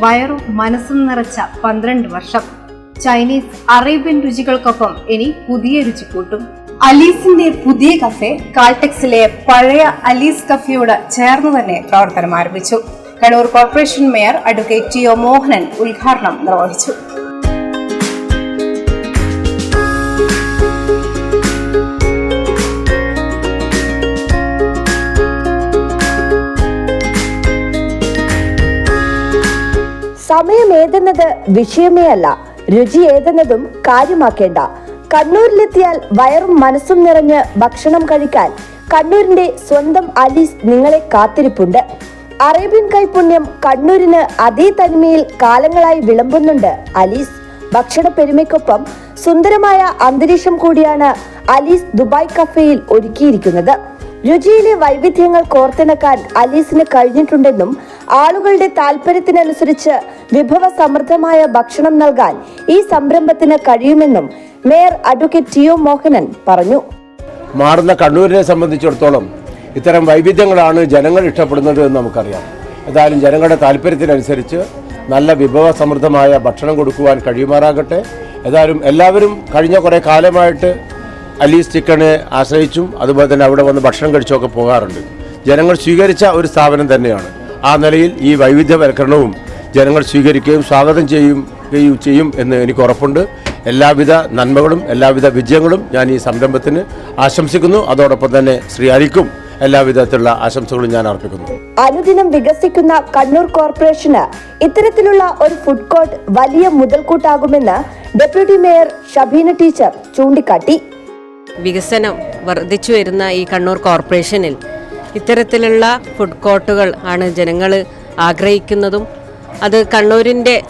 വയറും മനസ്സും നിറച്ച പന്ത്രണ്ട് വർഷം. ചൈനീസ് അറേബ്യൻ രുചികൾക്കൊപ്പം ഇനി പുതിയ രുചി കൂട്ടും. അലീസിന്റെ പുതിയ കഫെ കാൾടെക്സിലെ പഴയ അലീസ് കഫേയോട് ചേർന്ന് തന്നെ പ്രവർത്തനം ആരംഭിച്ചു. Kannur corporation mayor advocate T O Mohanan ഉദ്ഘാടനം നിർവഹിച്ചു. സമയം ഏതെന്നത് വിഷയമേ അല്ല രുചി ഏതെന്നതും കാര്യമാക്കേണ്ട. കണ്ണൂരിലെത്തിയാൽ വയറും മനസ്സും നിറഞ്ഞ് ഭക്ഷണം കഴിക്കാൻ കണ്ണൂരിന്റെ സ്വന്തം അലീസ് നിങ്ങളെ കാത്തിരിപ്പുണ്ട്. അറേബ്യൻ കൈപുണ്യം കണ്ണൂരിന് അതേ തനിമയിൽ കാലങ്ങളായി വിളമ്പുന്നുണ്ട് അലീസ്. ഭക്ഷണ പെരുമയ്ക്കൊപ്പം സുന്ദരമായ അന്തരീക്ഷം കൂടിയാണ് അലീസ് ദുബായ് കഫേയിൽ ഒരുക്കിയിരിക്കുന്നത്. രുചിയിലെ വൈവിധ്യങ്ങൾ കോർത്തിണക്കാൻ അലീസിന് കഴിഞ്ഞിട്ടുണ്ടെന്നും ആളുകളുടെ താല്പര്യത്തിനനുസരിച്ച് വിഭവ സമൃദ്ധമായ ഭക്ഷണം നൽകാൻ ഈ സംരംഭത്തിന് കഴിയുമെന്നും mayor advocate T O Mohanan പറഞ്ഞു. മാറുന്ന കണ്ണൂരിനെ സംബന്ധിച്ചിടത്തോളം ഇത്തരം വൈവിധ്യങ്ങളാണ് ജനങ്ങൾ ഇഷ്ടപ്പെടുന്നത് എന്ന് നമുക്കറിയാം. ഏതായാലും ജനങ്ങളുടെ താല്പര്യത്തിനനുസരിച്ച് നല്ല വിഭവ സമൃദ്ധമായ ഭക്ഷണം കൊടുക്കുവാൻ കഴിയുമാറാകട്ടെ. ഏതായാലും എല്ലാവരും കഴിഞ്ഞ കുറേ കാലമായിട്ട് അലീസ് ചിക്കനെ ആശ്രയിച്ചും അതുപോലെ തന്നെ അവിടെ വന്ന് ഭക്ഷണം കഴിച്ചൊക്കെ പോകാറുണ്ട്. ജനങ്ങൾ സ്വീകരിച്ച ഒരു സ്ഥാപനം തന്നെയാണ്. ആ നിലയിൽ ഈ വൈവിധ്യവൽക്കരണവും ജനങ്ങൾ സ്വീകരിക്കുകയും സ്വാഗതം ചെയ്യുകയും ചെയ്യും എന്ന് എനിക്ക് ഉറപ്പുണ്ട്. എല്ലാവിധ നന്മകളും എല്ലാവിധ വിജയങ്ങളും ഞാൻ ഈ സംരംഭത്തിന് ആശംസിക്കുന്നു. അതോടൊപ്പം തന്നെ ശ്രീ അരിക്കും എല്ലാവിധത്തിലുള്ള ആശംസകളും ഞാൻ അർപ്പിക്കുന്നു. അനുദിനം വികസിക്കുന്ന കണ്ണൂർ കോർപ്പറേഷന് ഇത്തരത്തിലുള്ള ഒരു ഫുഡ് കോർട്ട് വലിയ മുതൽക്കൂട്ടാകുമെന്ന് ഡെപ്യൂട്ടി മേയർ ഷബീന ടീച്ചർ ചൂണ്ടിക്കാട്ടി. വികസനം വർദ്ധിച്ചു വരുന്ന ഈ കണ്ണൂർ കോർപ്പറേഷനിൽ ഇത്തരത്തിലുള്ള ഫുഡ് കോർട്ടുകൾ ആണ് ജനങ്ങൾ ആഗ്രഹിക്കുന്നതും അത് കണ്ണൂരിന്റെ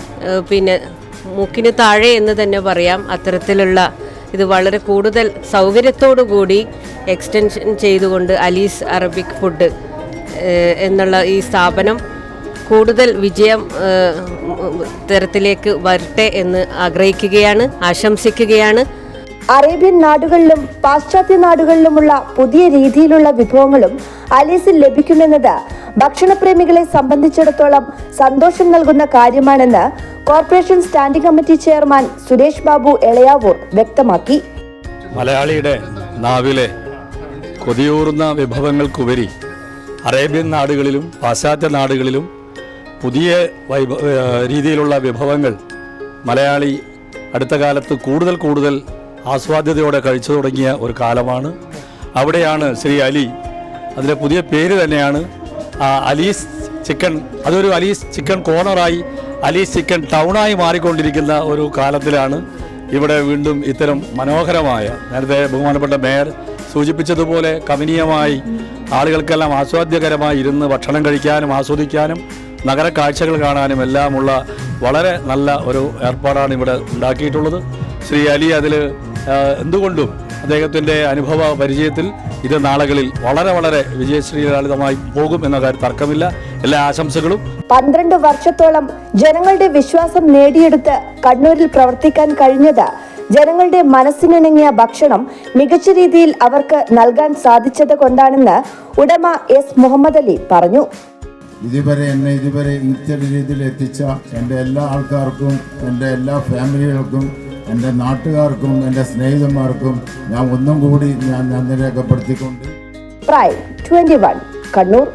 പിന്നെ മൂക്കിന് താഴെ എന്ന് തന്നെ പറയാം. അത്തരത്തിലുള്ള ഇത് വളരെ കൂടുതൽ സൗകര്യത്തോടു കൂടി എക്സ്റ്റൻഷൻ ചെയ്തുകൊണ്ട് അലീസ് അറബിക് ഫുഡ് എന്നുള്ള ഈ സ്ഥാപനം കൂടുതൽ വിജയം തരത്തിലേക്ക് വരട്ടെ എന്ന് ആഗ്രഹിക്കുകയാണ് ആശംസിക്കുകയാണ്. അറേബ്യൻ നാടുകളിലും പാശ്ചാത്യ നാടുകളിലുമുള്ള പുതിയ രീതിയിലുള്ള വിഭവങ്ങളും അലീസിൽ ലഭിക്കുമെന്നത് ഭക്ഷണപ്രേമികളെ സംബന്ധിച്ചിടത്തോളം സന്തോഷം നൽകുന്ന കാര്യമാണെന്ന് corporation standing committee chairman Suresh Babu Elayavoor വ്യക്തമാക്കി. മലയാളിയുടെ നാവിലെ കൊതിയൂറുന്ന വിഭവങ്ങൾക്കുപരി അറേബ്യൻ നാടുകളിലും പാശ്ചാത്യ നാടുകളിലും പുതിയ രീതിയിലുള്ള വിഭവങ്ങൾ മലയാളി അടുത്ത കാലത്ത് കൂടുതൽ കൂടുതൽ ആസ്വാദ്യതയോടെ കഴിച്ചു തുടങ്ങിയ ഒരു കാലമാണ്. അവിടെയാണ് ശ്രീ അലി അതിന്റെ പുതിയ പേര് തന്നെയാണ് അലീസ് ചിക്കൻ അതൊരു അലീസ് ചിക്കൻ കോർണറായി അലീസ് ചിക്കൻ ടൗണായി മാറിക്കൊണ്ടിരിക്കുന്ന ഒരു കാലത്തിലാണ് ഇവിടെ വീണ്ടും ഇത്തരം മനോഹരമായ നേരത്തെ ബഹുമാനപ്പെട്ട മേയർ സൂചിപ്പിച്ചതുപോലെ കമനീയമായി ആളുകൾക്കെല്ലാം ആസ്വാദ്യകരമായി ഇരുന്ന് ഭക്ഷണം കഴിക്കാനും ആസ്വദിക്കാനും നഗര കാഴ്ചകൾ കാണാനും എല്ലാമുള്ള വളരെ നല്ല ഒരു ഏർപ്പാടാണ് ഇവിടെ ഉണ്ടാക്കിയിട്ടുള്ളത്. ശ്രീ അലി അതിൽ എന്തുകൊണ്ടും അദ്ദേഹത്തിന്റെ അനുഭവ പരിചയത്തിൽ ഇത് നാളുകളിൽ വളരെ വളരെ വിജയശ്രീലാളിതമായി പോകും എന്ന കാര്യം തർക്കമില്ല. എല്ലാ ആശംസകളും. പന്ത്രണ്ട് വർഷത്തോളം ജനങ്ങളുടെ വിശ്വാസം നേടിയെടുത്ത് കണ്ണൂരിൽ പ്രവർത്തിക്കാൻ കഴിഞ്ഞത് ജനങ്ങളുടെ മനസ്സിനിണങ്ങിയ ഭക്ഷണം മികച്ച രീതിയിൽ അവർക്ക് നൽകാൻ സാധിച്ചത് കൊണ്ടാണെന്ന് ഉടമ എസ് മുഹമ്മദ് അലി പറഞ്ഞു. ഇതുവരെ എന്നെ ഇതുവരെ ഇത്തരം രീതിയിൽ എത്തിച്ച എന്റെ എല്ലാ ആൾക്കാർക്കും എന്റെ എല്ലാ ഫാമിലികൾക്കും എന്റെ നാട്ടുകാർക്കും എന്റെ സ്നേഹിതന്മാർക്കും ഞാൻ ഒന്നും കൂടി ഞാൻ നന്ദി രേഖപ്പെടുത്തിക്കൊണ്ട് പ്രൈം വൺ കണ്ണൂർ